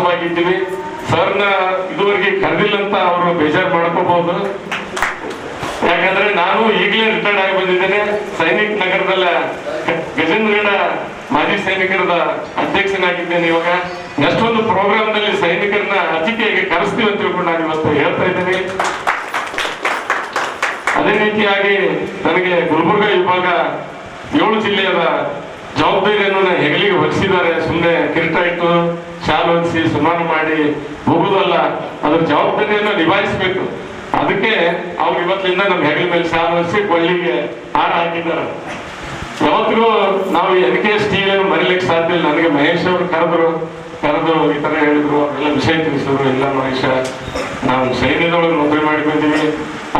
ಆಶ್ವಾಸವಾಗಿದ್ದೀವಿ ಸರ್ನ ಇದುವರೆಗೆ ಕರೆದಿಲ್ಲ ಅಂತ ಅವರು ಬೇಜಾರು ಮಾಡ್ಕೋಬಹುದು. ಯಾಕಂದ್ರೆ ನಾನು ಈಗಲೇ ರಿಟೈರ್ಡ್ ಆಗಿ ಬಂದಿದ್ದೇನೆ. ಸೈನಿಕ್ ನಗರದಲ್ಲ ಗಜೇಂದ್ರಗಡ ಮಾಜಿ ಸೈನಿಕರದ ಅಧ್ಯಕ್ಷನಾಗಿದ್ದೇನೆ ಇವಾಗ. ನೆಕ್ಸ್ಟ್ ಒಂದು ಪ್ರೋಗ್ರಾಮ್ನಲ್ಲಿ ಸೈನಿಕರನ್ನ ಅತಿಥಿಯಾಗಿ ಕರೆಸ್ತೀವಿ ಅಂತ ತಿಳ್ಕೊಂಡು ನಾನು ಇವತ್ತು ಹೇಳ್ತಾ ಇದ್ದೇನೆ. ಅದೇ ರೀತಿಯಾಗಿ ನನಗೆ ಗುಲ್ಬರ್ಗ ವಿಭಾಗ ಏಳು ಜಿಲ್ಲೆಯ ಜವಾಬ್ದಾರಿಯನ್ನು ಹೆಗಲಿಗೆ ಹೊರಿಸಿದ್ದಾರೆ. ಸುಮ್ಮನೆ ಕಿರೀಟ ಇತ್ತು ಶಾಲು ಹೊಂದಿಸಿ ಸನ್ಮಾನ ಮಾಡಿ ಹೋಗುದಲ್ಲ, ಅದ್ರ ಜವಾಬ್ದಾರಿಯನ್ನು ನಿಭಾಯಿಸ್ಬೇಕು. ಅದಕ್ಕೆ ಅವ್ರು ಇವತ್ತಿನಿಂದ ನಮ್ಮ ಹೆಗಲ ಮೇಲೆ ಶಾಲು ಹೊಂದಿಸಿ ಕೊಳ್ಳಿಗೆ ಹಾರ ಹಾಕಿದ್ದಾರೆ. ಯಾವತ್ತಿಗೂ ನಾವು ಎನ್ ಕೆ ಎಸ್ ಟಿವಿಯನ್ನು ಮರಿಲಿಕ್ಕೆ ಸಾಧ್ಯ ಇಲ್ಲ. ನನಗೆ ಮಹೇಶ್ ಅವರು ಕರೆದ್ರು ಕರೆದು ಈ ಥರ ಹೇಳಿದ್ರು, ಅವರೆಲ್ಲ ವಿಷಯ ತಿಳಿಸಿದ್ರು, ಇಲ್ಲ ಮಹೇಶ, ನಾವು ಸೈನ್ಯದೊಳಗೆ ನೌಕರಿ ಮಾಡಿ ಬಂದೀವಿ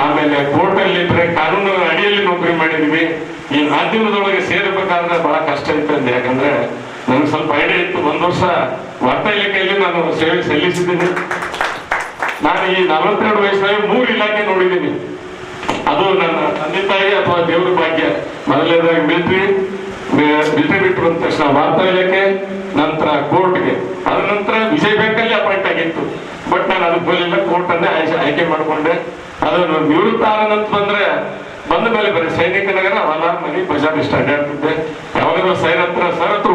ಆಮೇಲೆ ಕೋರ್ಟಲ್ಲಿ ಬರೀ ಕಾನೂನು ಅಡಿಯಲ್ಲಿ ನೌಕರಿ ಮಾಡಿದೀವಿ. ಈ ಮಾಧ್ಯಮದೊಳಗೆ ಸೇರಬೇಕಾದ್ರೆ ಬಹಳ ಕಷ್ಟ ಇತ್ತು ಯಾಕಂದ್ರೆ ನನಗೆ ಸ್ವಲ್ಪ ಐಡಿಯಾ ಇತ್ತು. ಒಂದು ವರ್ಷ ವಾರ್ತಾ ಇಲಾಖೆಯಲ್ಲಿ ನಾನು ಸೇವೆ ಸಲ್ಲಿಸಿದ್ದೀನಿ. ನಾನು ಈ ನಲವತ್ತೆರಡು ವಯಸ್ಸಿನಲ್ಲಿ ಮೂರು ಇಲಾಖೆ ನೋಡಿದ್ದೀನಿ. ಅದು ನನ್ನ ತಂದೆ ತಾಯಿ ಅಥವಾ ದೇವರ ಭಾಗ್ಯ. ಮೊದಲನೇದಾಗಿ ಮಿಲಿಟರಿ ಮಿಲಿಟರಿ ಬಿಟ್ಟರು ಅಂದ ತಕ್ಷಣ ವಾರ್ತಾ ಇಲಾಖೆ, ನಂತರ ಕೋರ್ಟ್ಗೆ. ಅದ ನಂತರ ವಿಜಯ್ ಬ್ಯಾಂಕಲ್ಲಿ ಅಪಾಯಿಂಟ್ ಆಗಿತ್ತು. ಬಟ್ ನಾನು ಅದಕ್ಕೆ ಬರಲಿಲ್ಲ ಕೋರ್ಟ್ ಅಂದ್ರೆ ಆಯ್ಕೆ ಆಯ್ಕೆ ಮಾಡಿಕೊಂಡೆ. ಅದನ್ನು ನಿವೃತ್ತ ಆದ ಬಂದ್ರೆ ಬಂದ ಮೇಲೆ ಬರೀ ಸೈನಿಕ ನಗರ ಹೊಲ ಮನೆ, ಬಜಾರ್ ಇಷ್ಟ. ಅಡ್ಡಾಡ್ತಿದ್ದೆ. ಯಾವಾಗಲೂ ಸೈರ್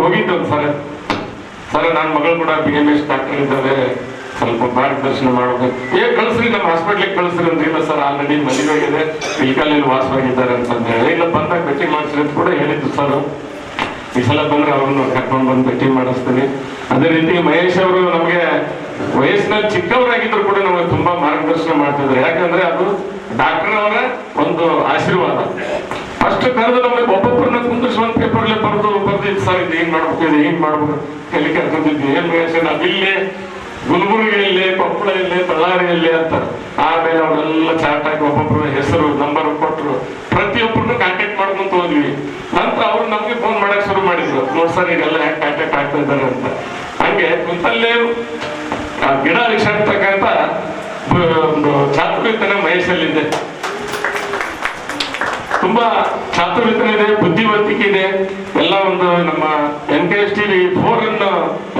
ಹತ್ರ ಸರ್ ಹತ್ರ ಹೋಗಿದ್ದೆ ಒಂದು ಸರ್ ನನ್ನ ಮಗಳು ಕೂಡ ಬಿ ಎಂ ಎಸ್ ಡಾಕ್ಟರ್ ಇದ್ದಾರೆ ಸ್ವಲ್ಪ ಮಾರ್ಗದರ್ಶನ ಮಾಡೋದು ಏ ಕಳಿಸ್ರಿ, ನಮ್ಮ ಹಾಸ್ಪಿಟ್ಲಿಗೆ ಕಳಿಸ್ರಿ ಅಂತ ಇಲ್ಲ ಸರ್ ಆಲ್ರೆಡಿ ಮದುವೆ ಆಗಿದೆ ಇಲ್ಕಲ್ಲಿ ವಾಸವಾಗಿದ್ದಾರೆ ಅಂತ ಹೇಳಿ. ಇಲ್ಲ ಬಂದಾಗ ಭೇಟಿ ಮಾಡಿಸ್ರಿ ಅಂತ ಕೂಡ ಹೇಳಿದ್ದು ಸರ್. ಈ ಸಲ ಬಂದ್ರೆ ಅವ್ರನ್ನ ಕರ್ಕೊಂಡು ಬಂದು ಭೇಟಿ ಮಾಡಿಸ್ತೀನಿ. ಅದೇ ರೀತಿ ಮಹೇಶ್ ಅವರು ನಮಗೆ ವಯಸ್ಸಿನಲ್ಲಿ ಚಿಕ್ಕವರಾಗಿದ್ರು ಕೂಡ ನಮಗೆ ತುಂಬಾ ಮಾರ್ಗದರ್ಶನ ಮಾಡ್ತಿದ್ರು. ಯಾಕಂದ್ರೆ ಅದು ಡಾಕ್ಟರ್ ಅವರ ಒಂದು ಆಶೀರ್ವಾದ. ಫಸ್ಟ್ ಕರೆದು ನಮಗೆ ಒಂದು ಪೇಪರ್ಲೆ ಬರೆದು ಬರ್ದಿದ್ದು ಸರ್, ಇದು ಹಿಂಗ್ ಮಾಡ್ಬೇಕು? ಇದು ಹಿಂಗ್ ಮಾಡ್ಬೇಕು? ಕಲಿ ಕರ್ಕೊಂಡಿದ್ವಿ ಏನ್ ಗುಲ್ಬರ್ಗಿಯಲ್ಲಿ ಕೊಪ್ಪಳ ಇಲ್ಲಿ ಬಳ್ಳಾರಿಯಲ್ಲಿ ಅಂತ ಆಮೇಲೆ ಅವರೆಲ್ಲ ಚಾಟ್ ಹಾಕಿ ಒಬ್ಬೊಬ್ಬರ ಹೆಸರು ನಂಬರ್ ಕೊಟ್ಟರು ಪ್ರತಿಯೊಬ್ಬರನ್ನು ಕಾಂಟ್ಯಾಕ್ಟ್ ಮಾಡ್ಕೊಂತ ಹೋದ್ವಿ. ನಂತರ ಅವ್ರು ನಮ್ಗೆ ಫೋನ್ ಮಾಡಕ್ ಶುರು ಮಾಡಿದ್ರು. ನೋಡ್ ಸರ್ ಈಗೆಲ್ಲ ಹೆಂಗ್ ಕಾಂಟ್ಯಾಕ್ಟ್ ಆಗ್ತಾ ಇದ್ದಾರೆ ಅಂತ. ಹಂಗೆ ಕುಂತಲ್ಲೇ ಗಿಡ ವಿಷಾಡ್ತಕ್ಕಂತ ಒಂದು ಚಾತುರ್ಯತನ ಮಹೇಶಲ್ಲಿದೆ ತುಂಬಾ ಚಾತುರ್ಯತನ ಇದೆ ಬುದ್ಧಿವಂತಿಕೆ ಇದೆ ಎಲ್ಲ ಒಂದು ನಮ್ಮ N K S TV four ಅನ್ನು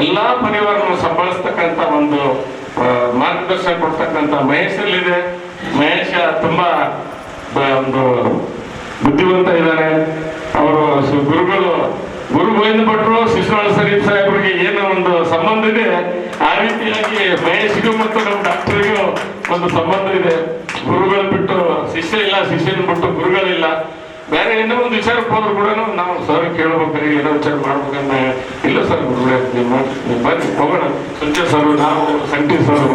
ಎಲ್ಲಾ ಪರಿವಾರವನ್ನು ಸಂಭಾಳಿಸ್ತಕ್ಕಂತ ಒಂದು ಆ, ಮಾರ್ಗದರ್ಶನ ಕೊಡ್ತಕ್ಕಂಥ ಮಹೇಶಲ್ಲಿದೆ ಮಹೇಶ ತುಂಬಾ ಒಂದು ಬುದ್ಧಿವಂತ ಇದ್ದಾರೆ ಅವರು ಗುರುಗಳು, ಗುರು ಗೋವಿಂದ ಭಟ್ರು ಶಿಶುನಾಳ ಸರೀಫ್ ಸಾಹೇಬರಿಗೆ ಏನು ಒಂದು ಸಂಬಂಧ ಇದೆ. ಆ ರೀತಿಯಾಗಿ ಮಹೇಶ್ಗೂ ಮತ್ತು ನಮ್ಮ ಡಾಕ್ಟರ್ಗೂ ಒಂದು ಸಂಬಂಧ ಇದೆ. ಗುರುಗಳು ಬಿಟ್ಟು ಶಿಷ್ಯ ಇಲ್ಲ, ಶಿಷ್ಯನ ಬಿಟ್ಟು ಗುರುಗಳಿಲ್ಲ ಬೇರೆ ಏನೋ ಒಂದು ವಿಚಾರಕ್ಕೆ ಹೋದ್ರು ಕೂಡ ನಾವು ಸರ್ ಕೇಳ್ಬೇಕ್ರಿ ಏನೋ ವಿಚಾರ ಮಾಡ್ಬೇಕನ್ನ ಇಲ್ಲ ಸರ್ ನಿಮ್ಮ ಬನ್ನಿ ಹೋಗೋಣ. ಸಂಜೆ ಸರ್ ನಾವು ಸಂಟಿ ಸರ್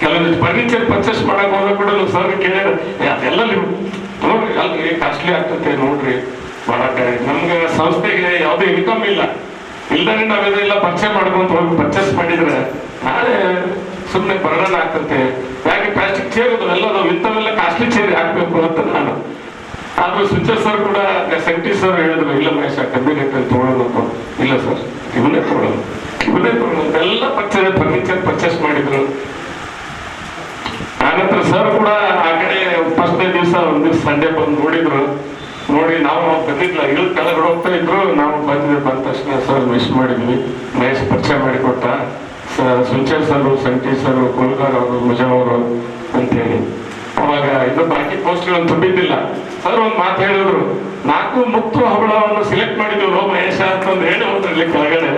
ಕೆಲವೊಂದು ಫರ್ನಿಚರ್ ಪರ್ಚೇಸ್ ಮಾಡಕ್ ಹೋದಾಗ ಕೂಡ ಸರ್ ಕೇಳಿದ್ರೆ "ಏ, ಅದೆಲ್ಲ ನೀವು ನೋಡ್ರಿ ಅಲ್ಲಿ ಕಾಸ್ಟ್ಲಿ ಆಗ್ತೈತೆ ನೋಡ್ರಿ ಮಾಡಕ್ಕೆ ನಮ್ಗೆ ಸಂಸ್ಥೆಗೆ ಯಾವುದೇ ಇನ್ಕಮ್ ಇಲ್ಲ. ಇಲ್ಲದೇ ನಾವೇನೋ ಇಲ್ಲ ಪರ್ಚೇಸ್ ಮಾಡ್ಕೊಂತ ಹೋಗಿ ಪರ್ಚೇಸ್ ಮಾಡಿದ್ರೆ ನಾಳೆ ಸುಮ್ಮನೆ ಬರ್ಡನ್ ಆಗ್ತತೆ. ಯಾಕೆ ಪ್ಲಾಸ್ಟಿಕ್ ಚೇರ್ ಎಲ್ಲ ಇಂಥವೆಲ್ಲ ಕಾಸ್ಟ್ಲಿ ಚೇರ್ ಆದ್ರೂ ಸುಚ ಸರ್ ಕೂಡ ಸಂಟಿ ಸರ್ ಹೇಳಿದ್ರು, ಇಲ್ಲ ಮಹೇಶ ಕಬ್ಬಿನೆಟ್ ತಗೊಳ್ಳೋದು ಅಂತ. ಇಲ್ಲ ಸರ್ ಇವನ್ನೇ ತಗೊಳ್ಳೋದು. ಇವನ್ನೇ ತಗೊಳ್ಳೋದು. ಎಲ್ಲ ಪರ್ಚೇಸ್ ಫರ್ನಿಚರ್ ಪರ್ಚೇಸ್ ಮಾಡಿದ್ರು. ಆನಂತರ ಸರ್ ಕೂಡ ಆ ಕಡೆ ಫಸ್ಟ್ನೇ ದಿವಸ ಒಂದ್ ದಿವಸ ಸಂಡೆ ಬಂದು ನೋಡಿದ್ರು. ನೋಡಿ, ನಾವು ಬಂದಿದ್ಲ ಇಲ್ಲಿ ಕೆಳಗಡೆ ಹೋಗ್ತಾ ಇದ್ರು. ನಾವು ಬಂದಿದ್ವಿ, ಬಂದ ತಕ್ಷಣ ಸರ್ ಮಿಸ್ ಮಾಡಿದ್ವಿ. ಮಹೇಶ್ ಪರಿಚಯ ಮಾಡಿಕೊಟ್ಟ. ಸುಂಚರ್ ಸರ್ ಸಂಟಿ ಸರ್ ಕುಲ್ಗಾರ್ ಅವರು, ಮುಜಾ ಅವರು, ಅಂತ ಇದು ಬಾಕಿ ಪೋಸ್ಟ್ಗಳನ್ನು ತುಂಬಿದ್ದಿಲ್ಲ ಸರ್ ಒಂದು ಮಾತು ಹೇಳಿದ್ರು, ನಾಲ್ಕು ಮುತ್ತು ಹವಳವನ್ನು ಸಿಲೆಕ್ಟ್ ಮಾಡಿದ್ವಿ ಲೋ ಮಹೇಶ ಅಂತಂದು ಹೇಳಿ ಹೋದ್ರಲ್ಲಿ ಕೆಳಗಡೆ.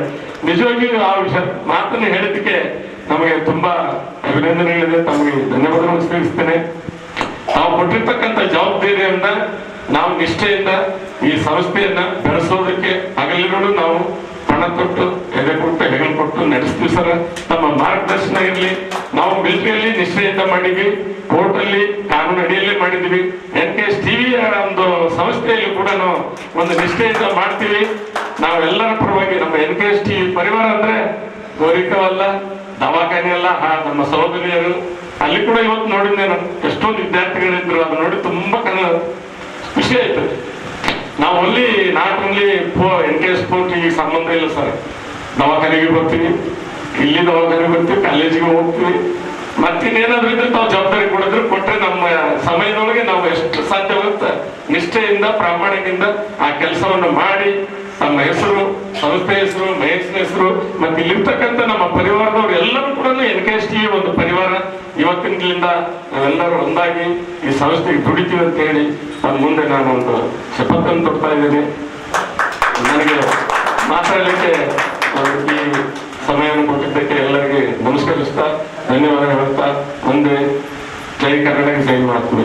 ನಿಜವಾಗಿಯೂ ಆ ವಿಷಯ ಮಾತನ್ನು ಹೇಳಿದ್ದಕ್ಕೆ ನಮಗೆ ತುಂಬಾ ಅಭಿನಂದನೆಗಳಿದೆ. ತಮಗೆ ಧನ್ಯವಾದಗಳನ್ನು ಸ್ವೀಕರಿಸ್ತೇನೆ ನಾವು ಕೊಟ್ಟಿರ್ತಕ್ಕಂಥ ಜವಾಬ್ದಾರಿಯನ್ನ, ನಾವು ನಿಷ್ಠೆಯಿಂದ ಈ ಸಂಸ್ಥೆಯನ್ನ ಬೆಳೆಸೋದಕ್ಕೆ ಹಗಲಿರುಳು ನಾವು ಹಣ ಕೊಟ್ಟು ಎದೆ ಕೊಟ್ಟು, ಹೆಗಲು ಕೊಟ್ಟು ನಡೆಸ್ತೀವಿ ಸರ್. ನಮ್ಮ ಮಾರ್ಗದರ್ಶನ ಇರಲಿ. ನಾವು ಮಿಲಿಟರಿಯಲ್ಲಿ ನಿಷ್ಠೆಯಿಂದ ಮಾಡಿದ್ವಿ. ಕೋರ್ಟ್ ಅಲ್ಲಿ, ಕಾನೂನು ಅಡಿಯಲ್ಲಿ ಮಾಡಿದ್ವಿ. ಎನ್ ಕೆ ಎಸ್ ಟಿವಿಯ ಒಂದು ಸಂಸ್ಥೆಯಲ್ಲಿ ಕೂಡ ನಾವು ಒಂದು ನಿಷ್ಠೆಯಿಂದ ಮಾಡ್ತೀವಿ. ನಾವೆಲ್ಲರ ಪರವಾಗಿ ನಮ್ಮ ಎನ್ ಕೆ ಎಸ್ ಟಿ ಪರಿವಾರ ಅಂದ್ರೆ ಗೌರಿಕವಲ್ಲ ದವಾಖಾನೆ ಅಲ್ಲ ನಮ್ಮ ಸಹೋದರಿಯರು. ಅಲ್ಲಿ ಕೂಡ ಇವತ್ತು ನೋಡಿದ್ದೆ ನಾನು. ಎಷ್ಟೊಂದು ವಿದ್ಯಾರ್ಥಿಗಳಿದ್ರು. ಅದು ನೋಡಿ ತುಂಬಾ ಖುಷಿ ಆಯ್ತು. ನಾವು ಅಲ್ಲಿ not only N K S ಈಗ ಸಂಬಂಧ ಇಲ್ಲ ಸರ್. ದವಾಖಾನೆಗೆ ಬರ್ತೀವಿ ಇಲ್ಲಿ ದವಾಖಾನೆಗೆ ಬರ್ತೀವಿ, ಕಾಲೇಜಿಗೆ ಹೋಗ್ತೀವಿ. ಮತ್ತಿನ್ನೇನಾದ್ರೂ ಇದ್ರೆ ತಾವು ಜವಾಬ್ದಾರಿ ಕೊಡಿದ್ರು ಕೊಟ್ರೆ ನಮ್ಮ ಸಮಯದೊಳಗೆ ನಾವು ಎಷ್ಟು ಸಾಧ್ಯವಾಗುತ್ತೆ ನಿಷ್ಠೆಯಿಂದ, ಪ್ರಾಮಾಣಿಕದಿಂದ ಆ ಕೆಲಸವನ್ನು ಮಾಡಿ, ತಮ್ಮ ಹೆಸರು ಸಂಸ್ಥೆ ಹೆಸರು ಮಹೇಶ್ನ ಹೆಸರು, ಮತ್ತೆ ಇಲ್ಲಿರ್ತಕ್ಕಂಥ ನಮ್ಮ ಪರಿವಾರದವ್ರು ಎಲ್ಲರೂ ಕೂಡ ಎನ್ ಕೆ ಎಸ್ ಟಿ ಒಂದು ಪರಿವಾರ ಇವತ್ತಿನಿಂದ ನಾವೆಲ್ಲರೂ ಒಂದಾಗಿ ಈ ಸಂಸ್ಥೆಗೆ ದುಡಿತೀವಿ ಅಂತ ಹೇಳಿ ನನ್ನ ಮುಂದೆ ನಾನು ಒಂದು ಶಪಥವನ್ನು ತೊಡ್ತಾ ಇದ್ದೀನಿ. ನನಗೆ ಮಾತಾಡಲಿಕ್ಕೆ ಈ ಸಮಯವನ್ನು ಕೊಟ್ಟಿದ್ದಕ್ಕೆ ಎಲ್ಲರಿಗೆ ನಮಸ್ಕರಿಸ್ತಾ ಧನ್ಯವಾದ ಹೇಳ್ತಾ ಮುಂದೆ ಜೈ ಕರ್ನಾಟಕ, ಜೈ ಮಾಡ್ತೀನಿ